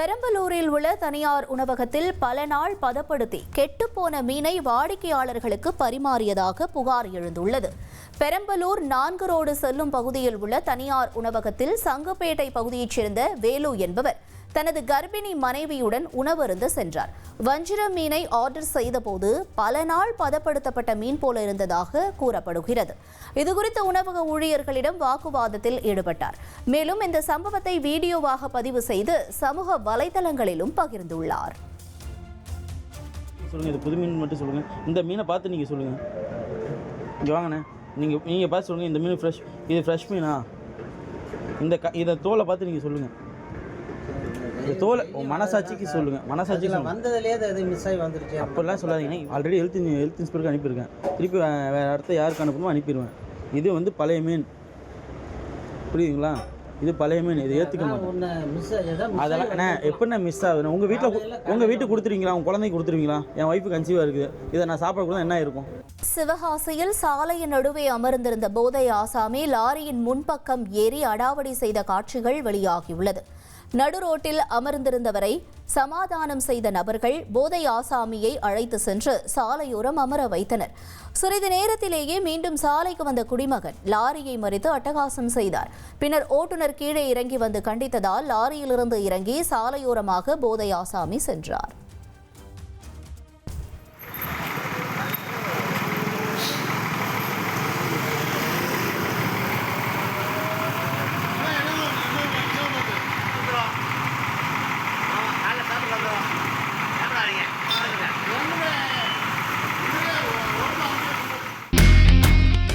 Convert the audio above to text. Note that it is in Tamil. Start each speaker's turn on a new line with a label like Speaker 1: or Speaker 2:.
Speaker 1: பெரம்பலூரில் உள்ள தனியார் உணவகத்தில் பல நாள் பதப்படுத்தி கெட்டுப்போன மீனை வாடிக்கையாளர்களுக்கு பரிமாறியதாக புகார் எழுந்துள்ளது. பெரம்பலூர் நான்கு ரோடு செல்லும் பகுதியில் உள்ள தனியார் உணவகத்தில் சங்குப்பேட்டை பகுதியைச் சேர்ந்த வேலு என்பவர் தனது கர்ப்பிணி மனைவியுடன் உணவருந்த சென்றார். வஞ்சிர மீனை ஆர்டர் செய்தபோது பல நாள் பதப்படுத்தப்பட்ட மீன் போல இருந்ததாக கூறப்படுகிறது. இதுகுறித்து உணவக ஊழியர்களிடம் வாக்குவாதத்தில் ஈடுபட்டார். மேலும் இந்த சம்பவத்தை வீடியோவாக பதிவு செய்து சமூக வலைதளங்களிலும் பகிர்ந்துள்ளார்.
Speaker 2: சொல்லுங்கள் இது புது மீன் மட்டும் சொல்லுங்கள் இந்த மீனை பார்த்து நீங்கள் சொல்லுங்கள் இங்கே வாங்கண்ணே. நீங்கள் நீங்கள் பார்த்து சொல்லுங்கள் இந்த மீன் ஃப்ரெஷ் இது ஃப்ரெஷ் மீனா? இந்த க இதை தோலை பார்த்து நீங்கள் சொல்லுங்கள் இந்த தோலை மனசாட்சிக்கு சொல்லுங்கள் சொல்லுங்கள்
Speaker 3: வந்ததுலேயே அது மிஸ் ஆகி வந்துருச்சு.
Speaker 2: அப்படிலாம் சொல்லாதீங்க. ஆல்ரெடி ஹெல்த் ஹெல்த் இன்ஸ்பெக்டருக்கு அனுப்பியிருக்கேன். திருப்பி வேறு இடத்த யாருக்கு அனுப்பணுமோ அனுப்பிடுவேன் இது வந்து பழைய மீன். புரியுதுங்களா? இது பழைய மீன். இது ஏற்றுக்க மாட்டேன். அதெல்லாம் அண்ணா எப்படிண்ணா மிஸ் ஆகுது உங்கள் வீட்டில் உங்கள் வீட்டுக்கு கொடுத்துருவீங்களா? உங்கள் குழந்தைக்கு கொடுத்துருவீங்களா? என் ஒய்ஃபு கன்சீவாக இருக்குது. இதை நான் சாப்பிட கூட என்ன இருக்கும்
Speaker 1: சிவகாசியில் சாலையின் நடுவே அமர்ந்திருந்த போதை ஆசாமி லாரியின் முன்பக்கம் ஏறி அடாவடி செய்த காட்சிகள் வெளியாகியுள்ளது. நடுரோட்டில் அமர்ந்திருந்தவரை சமாதானம் செய்த நபர்கள் போதை ஆசாமியை அழைத்து சென்று சாலையோரம் அமர வைத்தனர். சிறிது நேரத்திலேயே மீண்டும் சாலைக்கு வந்த குடிமகன் லாரியை மறித்து அட்டகாசம் செய்தார். பின்னர் ஓட்டுநர் கீழே இறங்கி வந்து கண்டித்ததால் லாரியிலிருந்து இறங்கி சாலையோரமாக போதை ஆசாமி சென்றார்.